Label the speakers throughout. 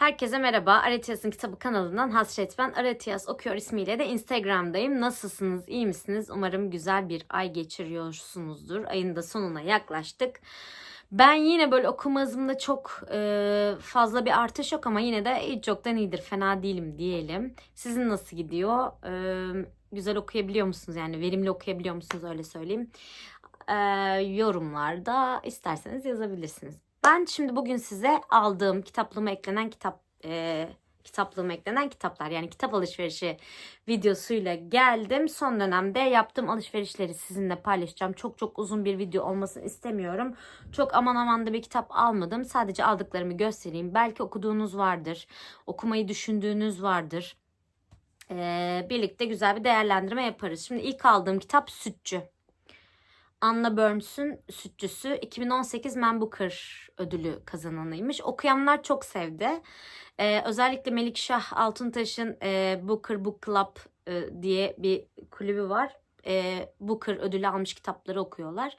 Speaker 1: Herkese merhaba. Aretias'ın kitabı kanalından Hasret ben. Aretias okuyor ismiyle de Instagram'dayım. Nasılsınız? iyi misiniz? Umarım güzel bir ay geçiriyorsunuzdur. Ayın da sonuna yaklaştık. Ben yine böyle okuma hızımda çok e, fazla bir artış yok ama yine de hiç yoktan iyidir. Fena değilim diyelim. Sizin nasıl gidiyor? E, güzel okuyabiliyor musunuz? Yani verimli okuyabiliyor musunuz? Öyle söyleyeyim. E, yorumlarda isterseniz yazabilirsiniz. Ben şimdi bugün size aldığım kitaplığıma eklenen kitap e, kitaplığıma eklenen kitaplar yani kitap alışverişi videosuyla geldim. Son dönemde yaptığım alışverişleri sizinle paylaşacağım. Çok çok uzun bir video olmasını istemiyorum. Çok aman aman da bir kitap almadım. Sadece aldıklarımı göstereyim. Belki okuduğunuz vardır. Okumayı düşündüğünüz vardır. Ee, birlikte güzel bir değerlendirme yaparız. Şimdi ilk aldığım kitap Sütçü. Anna Burns'ün Sütçüsü 2018 Man Booker ödülü kazananıymış. Okuyanlar çok sevdi. Ee, özellikle Melikşah Altuntaş'ın e, Booker Book Club e, diye bir kulübü var. E, Booker ödülü almış kitapları okuyorlar.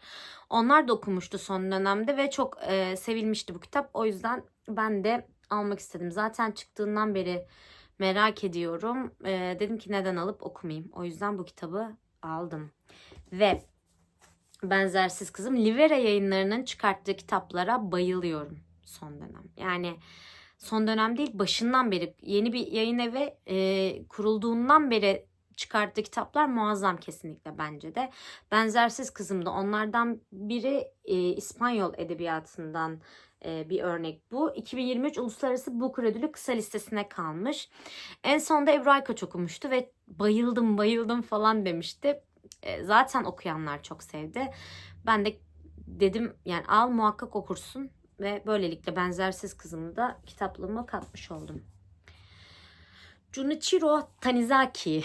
Speaker 1: Onlar da okumuştu son dönemde ve çok e, sevilmişti bu kitap. O yüzden ben de almak istedim. Zaten çıktığından beri merak ediyorum. E, dedim ki neden alıp okumayayım. O yüzden bu kitabı aldım. Ve Benzersiz Kızım Livera yayınlarının çıkarttığı kitaplara bayılıyorum son dönem. Yani son dönem değil başından beri yeni bir yayın evi e, kurulduğundan beri çıkarttığı kitaplar muazzam kesinlikle bence de. Benzersiz Kızım da onlardan biri e, İspanyol edebiyatından e, bir örnek bu. 2023 Uluslararası Booker Ödülü kısa listesine kalmış. En sonda Ebru Aykaç okumuştu ve bayıldım bayıldım falan demişti. E, zaten okuyanlar çok sevdi. Ben de dedim yani al muhakkak okursun ve böylelikle benzersiz kızımı da kitaplığıma katmış oldum. Junichiro Tanizaki.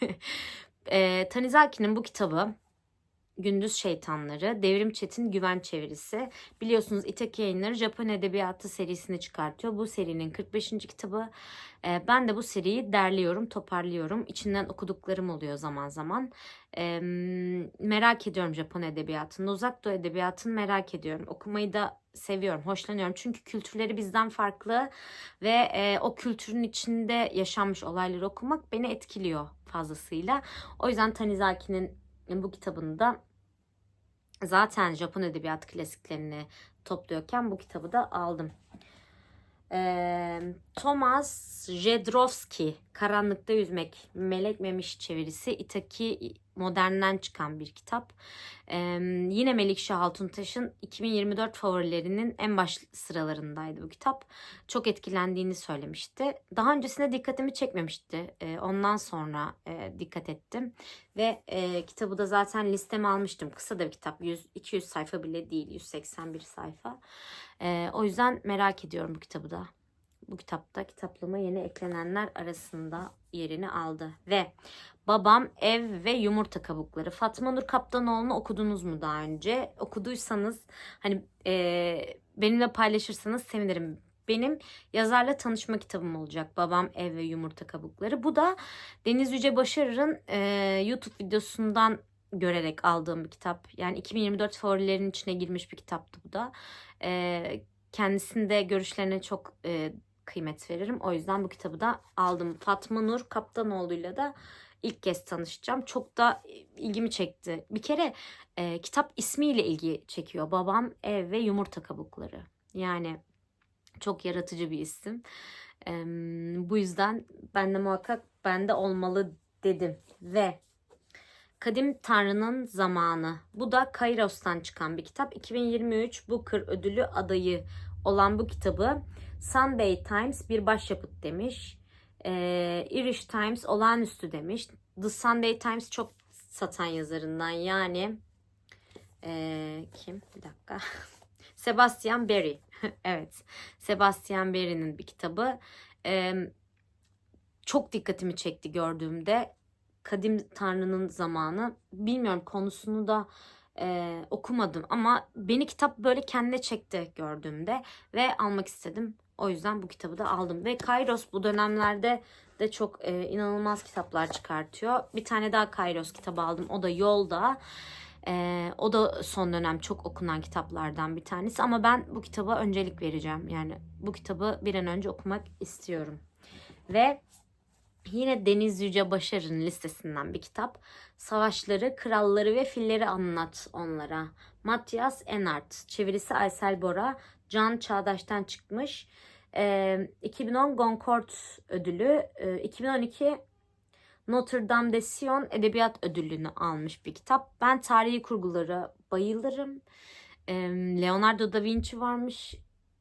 Speaker 1: e, Tanizaki'nin bu kitabı Gündüz Şeytanları, Devrim Çetin Güven Çevirisi. Biliyorsunuz İtaki Yayınları Japon Edebiyatı serisini çıkartıyor. Bu serinin 45. kitabı. Ee, ben de bu seriyi derliyorum, toparlıyorum. İçinden okuduklarım oluyor zaman zaman. Ee, merak ediyorum Japon Edebiyatı'nı. Uzak Doğu Edebiyatı'nı merak ediyorum. Okumayı da seviyorum, hoşlanıyorum. Çünkü kültürleri bizden farklı ve e, o kültürün içinde yaşanmış olayları okumak beni etkiliyor fazlasıyla. O yüzden Tanizaki'nin bu kitabını da zaten Japon edebiyat klasiklerini topluyorken bu kitabı da aldım. Ee, Thomas Jedrowski Karanlıkta Yüzmek Melek Memiş çevirisi Itaki Modern'den çıkan bir kitap. Ee, yine Melikşah Altuntaş'ın 2024 favorilerinin en baş sıralarındaydı bu kitap. Çok etkilendiğini söylemişti. Daha öncesinde dikkatimi çekmemişti. Ee, ondan sonra e, dikkat ettim. Ve e, kitabı da zaten listeme almıştım. Kısa da bir kitap. 100-200 sayfa bile değil. 181 sayfa. Ee, o yüzden merak ediyorum bu kitabı da. Bu kitapta kitaplığıma yeni eklenenler arasında yerini aldı. Ve Babam Ev ve Yumurta Kabukları. Fatma Nur Kaptanoğlu'nu okudunuz mu daha önce? Okuduysanız hani e, benimle paylaşırsanız sevinirim. Benim yazarla tanışma kitabım olacak. Babam Ev ve Yumurta Kabukları. Bu da Deniz Yüce Başarır'ın e, YouTube videosundan görerek aldığım bir kitap. Yani 2024 favorilerin içine girmiş bir kitaptı bu da. E, kendisinde görüşlerine çok e, kıymet veririm. O yüzden bu kitabı da aldım. Fatma Nur Kaptanoğlu'yla da ilk kez tanışacağım. Çok da ilgimi çekti. Bir kere e, kitap ismiyle ilgi çekiyor. Babam Ev ve Yumurta Kabukları. Yani çok yaratıcı bir isim. E, bu yüzden ben de muhakkak bende olmalı dedim. Ve Kadim Tanrı'nın Zamanı. Bu da Kairos'tan çıkan bir kitap. 2023 Booker ödülü adayı olan bu kitabı Sunday Times bir başyapıt demiş. Ee, Irish Times olağanüstü demiş. The Sunday Times çok satan yazarından yani ee, kim? Bir dakika. Sebastian Barry. evet. Sebastian Barry'nin bir kitabı. Ee, çok dikkatimi çekti gördüğümde. Kadim Tanrı'nın zamanı. Bilmiyorum konusunu da e, okumadım ama beni kitap böyle kendine çekti gördüğümde ve almak istedim. O yüzden bu kitabı da aldım. Ve Kairos bu dönemlerde de çok e, inanılmaz kitaplar çıkartıyor. Bir tane daha Kairos kitabı aldım. O da Yolda. Ee, o da son dönem çok okunan kitaplardan bir tanesi ama ben bu kitaba öncelik vereceğim. Yani bu kitabı bir an önce okumak istiyorum. Ve yine Deniz Yüce Başar'ın listesinden bir kitap. Savaşları, kralları ve filleri anlat onlara. Matthias Enart, çevirisi Aysel Bora, Can Çağdaş'tan çıkmış. Ee, 2010 Goncourt ödülü, ee, 2012 Notre Dame de Sion Edebiyat Ödülünü almış bir kitap. Ben tarihi kurgulara bayılırım. Ee, Leonardo da Vinci varmış.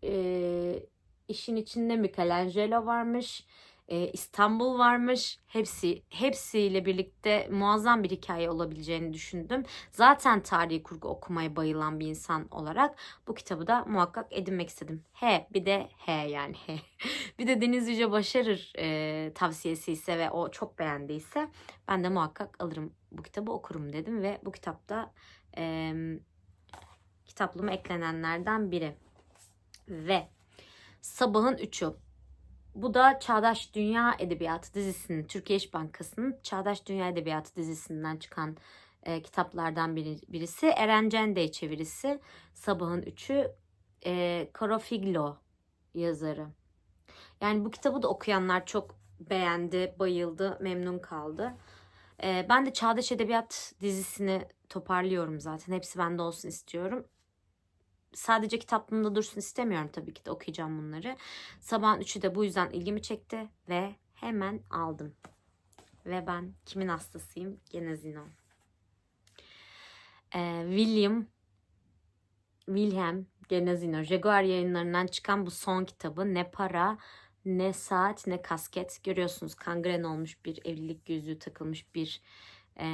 Speaker 1: Ee, işin içinde Michelangelo varmış. Ee, İstanbul varmış. Hepsi hepsiyle birlikte muazzam bir hikaye olabileceğini düşündüm. Zaten tarihi kurgu okumaya bayılan bir insan olarak bu kitabı da muhakkak edinmek istedim. He bir de he yani he. bir de Deniz Yüce Başarır e, tavsiyesi ise ve o çok beğendiyse ben de muhakkak alırım bu kitabı okurum dedim ve bu kitapta e, kitaplığıma eklenenlerden biri. Ve Sabahın Üçü bu da Çağdaş Dünya Edebiyatı dizisinin, Türkiye İş Bankası'nın Çağdaş Dünya Edebiyatı dizisinden çıkan e, kitaplardan biri, birisi. Eren Cendey çevirisi. Sabahın Üçü. E, yazarı. Yani bu kitabı da okuyanlar çok beğendi, bayıldı, memnun kaldı. E, ben de Çağdaş Edebiyat dizisini toparlıyorum zaten. Hepsi bende olsun istiyorum sadece kitaplığımda dursun istemiyorum tabii ki de okuyacağım bunları. Sabahın üçü de bu yüzden ilgimi çekti ve hemen aldım. Ve ben kimin hastasıyım? Gene Zino. Ee, William Wilhelm Genazino Jaguar yayınlarından çıkan bu son kitabı ne para ne saat ne kasket görüyorsunuz kangren olmuş bir evlilik yüzüğü takılmış bir e,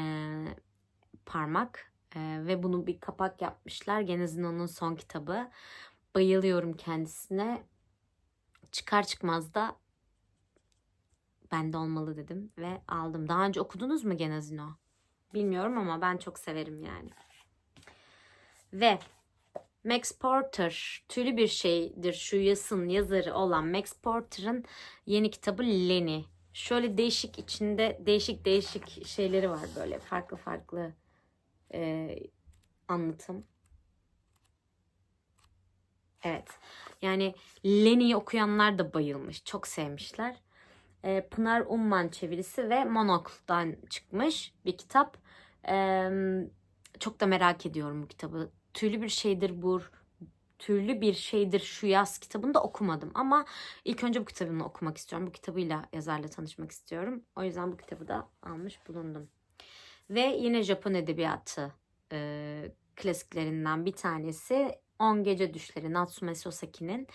Speaker 1: parmak ve bunu bir kapak yapmışlar. Gene Zinon'un son kitabı. Bayılıyorum kendisine. Çıkar çıkmaz da bende olmalı dedim ve aldım. Daha önce okudunuz mu Gene Zino? Bilmiyorum ama ben çok severim yani. Ve Max Porter tüylü bir şeydir şu yasın yazarı olan Max Porter'ın yeni kitabı Lenny. Şöyle değişik içinde değişik değişik şeyleri var böyle farklı farklı e, anlatım. Evet. Yani Leni'yi okuyanlar da bayılmış. Çok sevmişler. E, Pınar Umman çevirisi ve Monokl'dan çıkmış bir kitap. E, çok da merak ediyorum bu kitabı. Tüylü bir şeydir bu. Türlü bir şeydir şu yaz kitabını da okumadım ama ilk önce bu kitabını okumak istiyorum. Bu kitabıyla yazarla tanışmak istiyorum. O yüzden bu kitabı da almış bulundum. Ve yine Japon edebiyatı e, klasiklerinden bir tanesi 10 Gece Düşleri Natsume Sosaki'nin.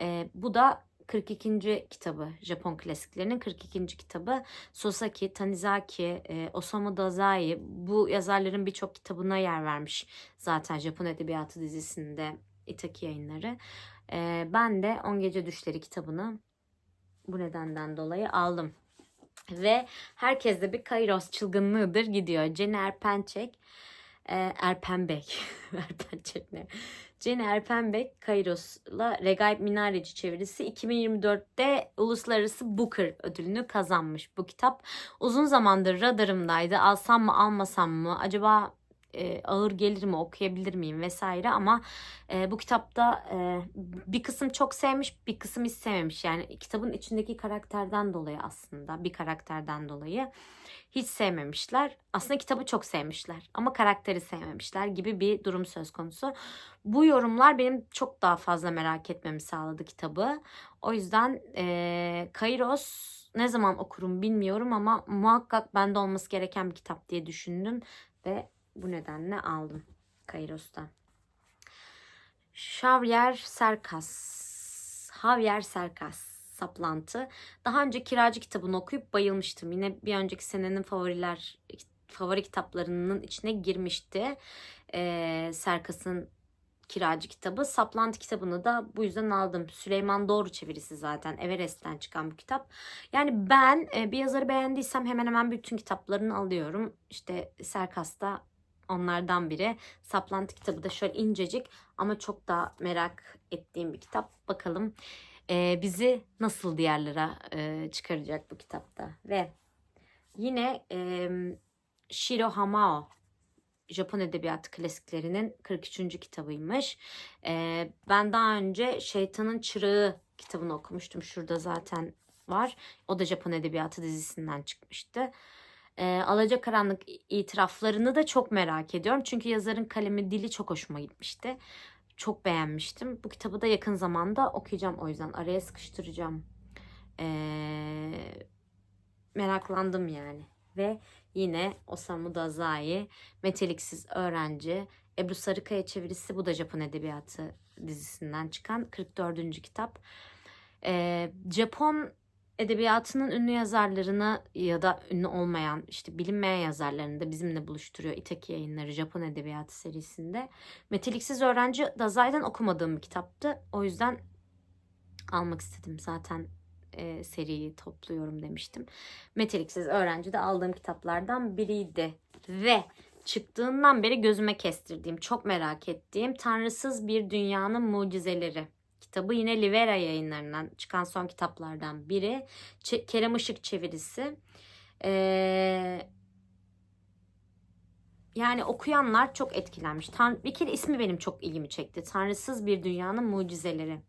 Speaker 1: E, bu da 42. kitabı Japon klasiklerinin 42. kitabı Sosaki, Tanizaki, e, Osamu Dazai bu yazarların birçok kitabına yer vermiş zaten Japon Edebiyatı dizisinde Itaki yayınları. E, ben de 10 Gece Düşleri kitabını bu nedenden dolayı aldım. Ve herkes de bir Kairos çılgınlığıdır gidiyor. Jenny Erpençek, e, Erpenbek, Erpençek ne? Jenny Erpenbek, Kairos'la Regaip Minareci çevirisi 2024'te Uluslararası Booker ödülünü kazanmış bu kitap. Uzun zamandır radarımdaydı. Alsam mı almasam mı? Acaba e, ağır gelir mi okuyabilir miyim vesaire ama e, bu kitapta e, bir kısım çok sevmiş bir kısım hiç sevmemiş. Yani kitabın içindeki karakterden dolayı aslında bir karakterden dolayı hiç sevmemişler. Aslında kitabı çok sevmişler ama karakteri sevmemişler gibi bir durum söz konusu. Bu yorumlar benim çok daha fazla merak etmemi sağladı kitabı. O yüzden e, Kairos ne zaman okurum bilmiyorum ama muhakkak bende olması gereken bir kitap diye düşündüm ve bu nedenle aldım Kairos'tan. Xavier Serkas. Javier Serkas saplantı. Daha önce kiracı kitabını okuyup bayılmıştım. Yine bir önceki senenin favoriler favori kitaplarının içine girmişti. Ee, Serkas'ın kiracı kitabı. Saplantı kitabını da bu yüzden aldım. Süleyman Doğru çevirisi zaten. Everest'ten çıkan bu kitap. Yani ben e, bir yazarı beğendiysem hemen hemen bütün kitaplarını alıyorum. İşte Serkas'ta onlardan biri. Saplantı kitabı da şöyle incecik ama çok da merak ettiğim bir kitap. Bakalım e, bizi nasıl diyarlara e, çıkaracak bu kitapta. Ve yine e, Shiro Hamao Japon Edebiyatı klasiklerinin 43. kitabıymış. Ee, ben daha önce Şeytanın Çırağı kitabını okumuştum. Şurada zaten var. O da Japon Edebiyatı dizisinden çıkmıştı. Ee, Alacakaranlık itiraflarını da çok merak ediyorum. Çünkü yazarın kalemi dili çok hoşuma gitmişti. Çok beğenmiştim. Bu kitabı da yakın zamanda okuyacağım o yüzden. Araya sıkıştıracağım. Ee, meraklandım yani. Ve yine Osamu Dazai, Meteliksiz Öğrenci, Ebru Sarıkaya çevirisi. Bu da Japon Edebiyatı dizisinden çıkan 44. kitap. Ee, Japon edebiyatının ünlü yazarlarını ya da ünlü olmayan işte bilinmeyen yazarlarını da bizimle buluşturuyor İtaki Yayınları Japon Edebiyatı serisinde. Meteliksiz Öğrenci Dazai'den okumadığım bir kitaptı. O yüzden almak istedim. Zaten e, seriyi topluyorum demiştim. Meteliksiz Öğrenci de aldığım kitaplardan biriydi. Ve çıktığından beri gözüme kestirdiğim, çok merak ettiğim Tanrısız Bir Dünyanın Mucizeleri kitabı yine Livera yayınlarından çıkan son kitaplardan biri. Ç- Kerem Işık çevirisi. Ee, yani okuyanlar çok etkilenmiş. Tan bir kere ismi benim çok ilgimi çekti. Tanrısız bir dünyanın mucizeleri.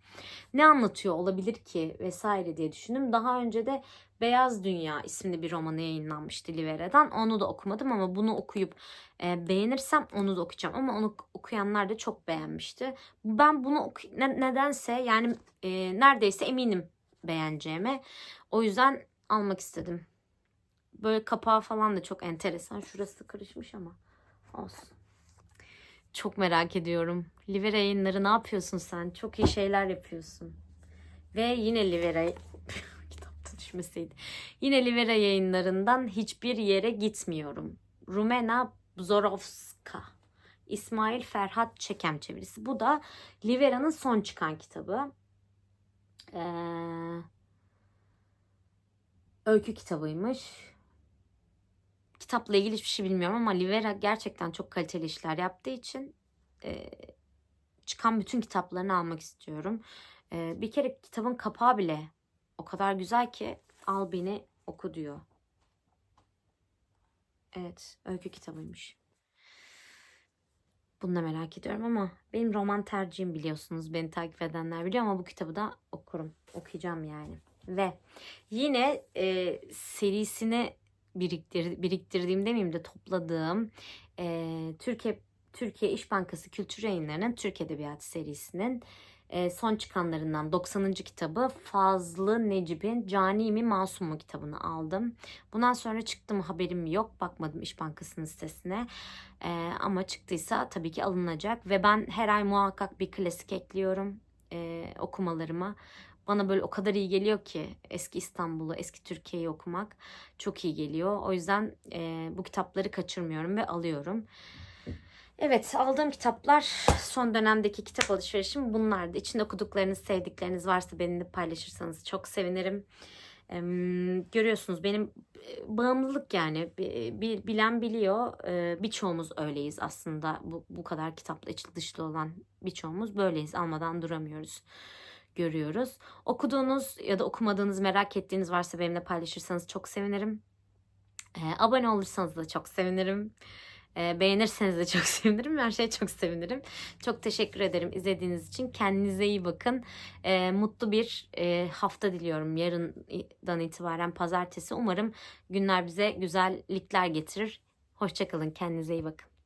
Speaker 1: Ne anlatıyor olabilir ki vesaire diye düşündüm. Daha önce de Beyaz Dünya isimli bir romanı yayınlanmıştı Livera'dan. Onu da okumadım ama bunu okuyup e, beğenirsem onu da okuyacağım. Ama onu okuyanlar da çok beğenmişti. Ben bunu ne- nedense yani e, neredeyse eminim beğeneceğime. O yüzden almak istedim. Böyle kapağı falan da çok enteresan. Şurası da karışmış ama olsun. Çok merak ediyorum. Livera yayınları ne yapıyorsun sen? Çok iyi şeyler yapıyorsun. Ve yine Livera kitapta düşmeseydi. Yine Livera yayınlarından hiçbir yere gitmiyorum. Rumena Zorovska. İsmail Ferhat Çekem çevirisi. Bu da Livera'nın son çıkan kitabı. Ee, öykü kitabıymış. Kitapla ilgili hiçbir şey bilmiyorum ama Livera gerçekten çok kaliteli işler yaptığı için e, çıkan bütün kitaplarını almak istiyorum. E, bir kere kitabın kapağı bile o kadar güzel ki al beni oku diyor. Evet, öykü kitabıymış. Bunu da merak ediyorum ama benim roman tercihim biliyorsunuz. Beni takip edenler biliyor ama bu kitabı da okurum. Okuyacağım yani. Ve yine e, serisini biriktir, biriktirdiğim demeyeyim de topladığım e, Türkiye Türkiye İş Bankası Kültür Yayınları'nın Türk Edebiyatı serisinin e, son çıkanlarından 90. kitabı Fazlı Necip'in Cani mi Masum mu kitabını aldım. Bundan sonra çıktı mı haberim yok. Bakmadım İş Bankası'nın sitesine. E, ama çıktıysa tabii ki alınacak. Ve ben her ay muhakkak bir klasik ekliyorum e, okumalarıma. Bana böyle o kadar iyi geliyor ki eski İstanbul'u, eski Türkiye'yi okumak çok iyi geliyor. O yüzden e, bu kitapları kaçırmıyorum ve alıyorum. Evet aldığım kitaplar son dönemdeki kitap alışverişim bunlardı. İçinde okuduklarınız, sevdikleriniz varsa benimle paylaşırsanız çok sevinirim. Ee, görüyorsunuz benim bağımlılık yani Bi- bi- bilen biliyor. Ee, birçoğumuz öyleyiz aslında. Bu, bu kadar kitapla içli dışlı olan birçoğumuz böyleyiz. Almadan duramıyoruz görüyoruz. Okuduğunuz ya da okumadığınız merak ettiğiniz varsa benimle paylaşırsanız çok sevinirim. Ee, abone olursanız da çok sevinirim. Ee, beğenirseniz de çok sevinirim. Her şeye çok sevinirim. Çok teşekkür ederim izlediğiniz için. Kendinize iyi bakın. Ee, mutlu bir e, hafta diliyorum. Yarından itibaren pazartesi. Umarım günler bize güzellikler getirir. Hoşçakalın. Kendinize iyi bakın.